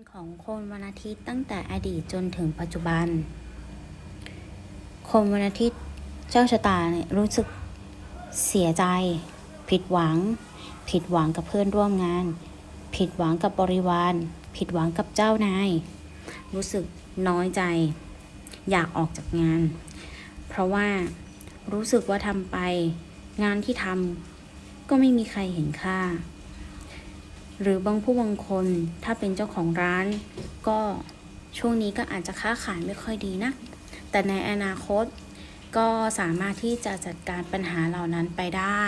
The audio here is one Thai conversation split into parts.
านของคนวันอาทิตย์ตั้งแต่อดีตจนถึงปัจจุบันคนวันอาทิตย์เจ้าชะตาเนี่ยรู้สึกเสียใจ ผิดหวัง ผิดหวังกับเพื่อนร่วมงาน ผิดหวังกับบริวาร ผิดหวังกับเจ้านาย รู้สึกน้อยใจ อยากออกจากงาน เพราะว่ารู้สึกว่าทำไป งานที่ทำก็ไม่มีใครเห็นค่า หรือบางผู้บางคนถ้าเป็นเจ้าของร้าน ก็ช่วงนี้ก็อาจจะค้าขายไม่ค่อยดีนะแต่ในอนาคตก็สามารถที่จะจัดการปัญหาเหล่านั้นไปได้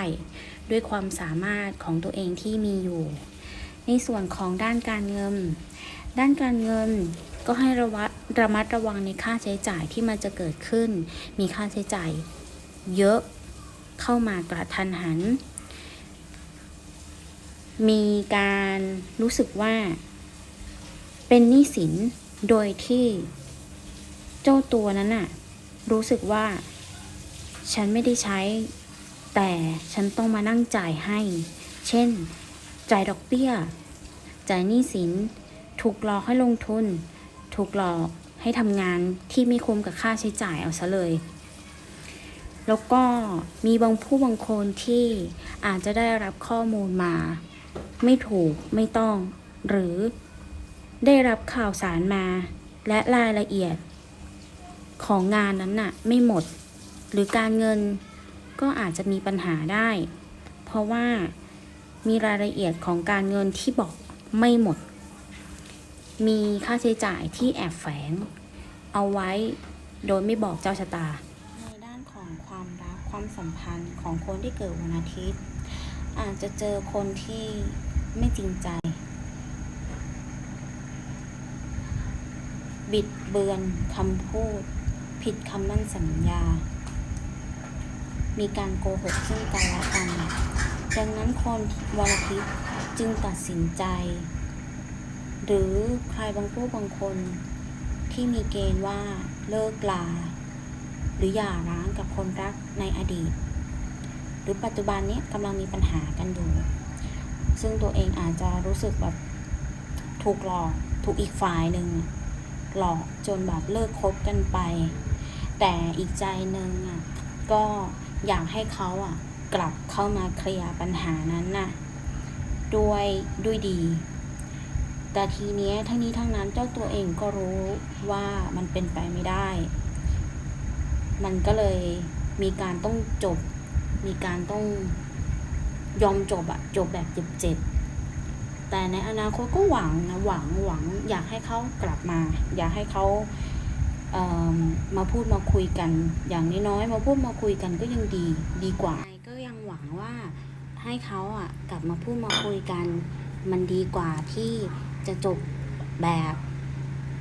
ด้วยความสามารถของตัวเองที่มีอยู่ ในส่วนของด้านการเงิน ด้านการเงินก็ให้ระวัดระมัดระวังในค่าใช้จ่ายที่มันจะเกิดขึ้น มีค่าใช้จ่ายเยอะเข้ามากระทันหัน มีการรู้สึกว่า เป็นหนี้สินโดยที่เจ้าตัวนั้นน่ะ รู้สึกว่า ฉันไม่ได้ใช้ แต่ฉันต้องมานั่งจ่ายให้ เช่น จ่ายดอกเบี้ย จ่ายหนี้สิน ถูกหลอกให้ลงทุน ถูกหลอกให้ทำงานที่ไม่คุ้มกับค่าใช้จ่ายเอาซะเลย แล้วก็มีบางผู้บางคนที่อาจจะได้รับข้อมูลมา ไม่ถูกไม่ต้อง หรือได้รับข่าวสารมา และรายละเอียด ของงานนั้นน่ะ ไม่หมด หรือการเงินก็อาจจะมีปัญหาได้ เพราะว่ามีรายละเอียดของการเงินที่บอกไม่หมด มีค่าใช้จ่ายที่แอบแฝง เอาไว้โดยไม่บอกเจ้าชะตา ในด้านของความรักความสัมพันธ์ของคนที่เกิดวันอาทิตย์ อาจจะเจอคนที่ไม่จริงใจ บิดเบือนคำพูด ผิดคำมั่นสัญญา มีการโกหกซึ่งกันและกัน ดังนั้นคนวันอาทิตย์จึงตัดสินใจ หรือใครบางผู้บางคนที่มีเกณฑ์ว่าเลิกลา หรือหย่าร้างกับคนรักในอดีต หรือปัจจุบันนี้กำลังมีปัญหากันอยู่ ซึ่งตัวเองอาจจะรู้สึกแบบถูกหลอก ถูกอีกฝ่ายหนึ่งหลอกจนแบบเลิกคบกันไป แต่อีกใจหนึ่งอะก็อยากให้เขาอะกลับเข้ามาเคลียร์ปัญหานั้นน่ะด้วยด้วยดี แต่ทีเนี้ยทั้งนี้ทั้งนั้นเจ้าตัวเองก็รู้ว่ามันเป็นไปไม่ได้ มันก็เลยมีการต้องจบ มีการต้องยอมจบอะจบแบบเจ็บๆแต่ในอนาคตก็หวังนะหวังหวังอยากให้เขากลับมา อยากให้เขาเมาพูดมาคุยกัน อย่างน้อยๆมาพูดมาคุยกันก็ยังดีดีกว่าก็ยังหวังว่าให้เขาอะกลับมาพูดมาคุยกัน มันดีกว่าที่จะจบแบบ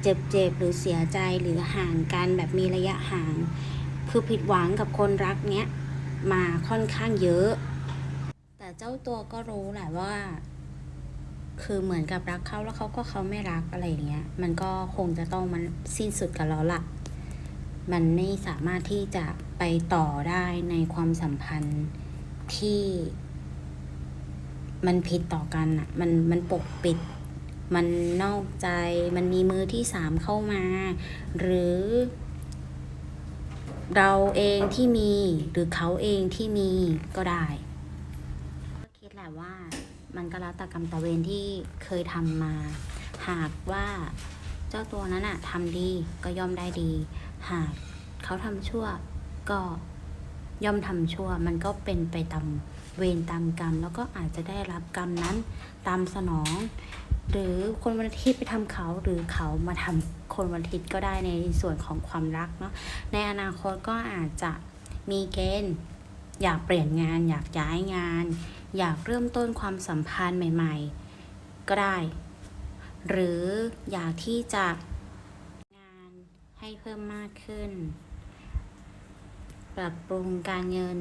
เจ็บๆหรือเสียใจหรือห่างกันแบบมีระยะห่าง คือผิดหวังกับคนรักเนี้ย มาค่อนข้างเยอะ แต่เจ้าตัวก็รู้แหละว่า คือเหมือนกับรักเขาแล้วเขาก็เขาไม่รักอะไรเงี้ย มันก็คงจะต้องมันสิ้นสุดกันแล้วล่ะ มันไม่สามารถที่จะไปต่อได้ในความสัมพันธ์ที่มันผิดต่อกันอะมันมันปกปิด มันนอกใจ มันมีมือที่สามเข้ามา หรือ เราเองที่มีหรือเขาเองที่มีก็ได้ก็คิดแหละว่ามันก็แล้วแต่กรรมตะเวนที่เคยทำมา หากว่าเจ้าตัวนั้นอะทำดีก็ย่อมได้ดี หากเขาทำชั่วก็ย่อมทำชั่ว มันก็เป็นไปตามเวรตามกรรม แล้วก็อาจจะได้รับกรรมนั้นตามสนอง หรือคนวันอาทิตย์ไปทำเขาหรือเขามาทำคนวันอาทิตย์ก็ได้ในส่วนของความรักเนาะในอนาคตก็อาจจะมีเกณฑ์อยากเปลี่ยนงาน อยากย้ายงาน อยากเริ่มต้นความสัมพันธ์ใหม่ ๆ ก็ได้ หรืออยากที่จะงานให้เพิ่มมากขึ้น ปรับปรุงการเงิน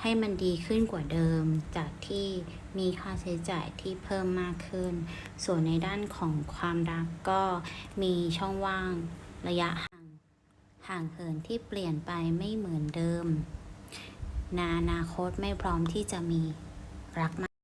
ให้มันดีขึ้นกว่าเดิม จากที่มีค่าใช้จ่ายที่เพิ่มมากขึ้น ส่วนในด้านของความรักก็มีช่องว่างระยะห่างห่างเหินที่เปลี่ยนไปไม่เหมือนเดิมนานาคตไม่พร้อมที่จะมีรักมาก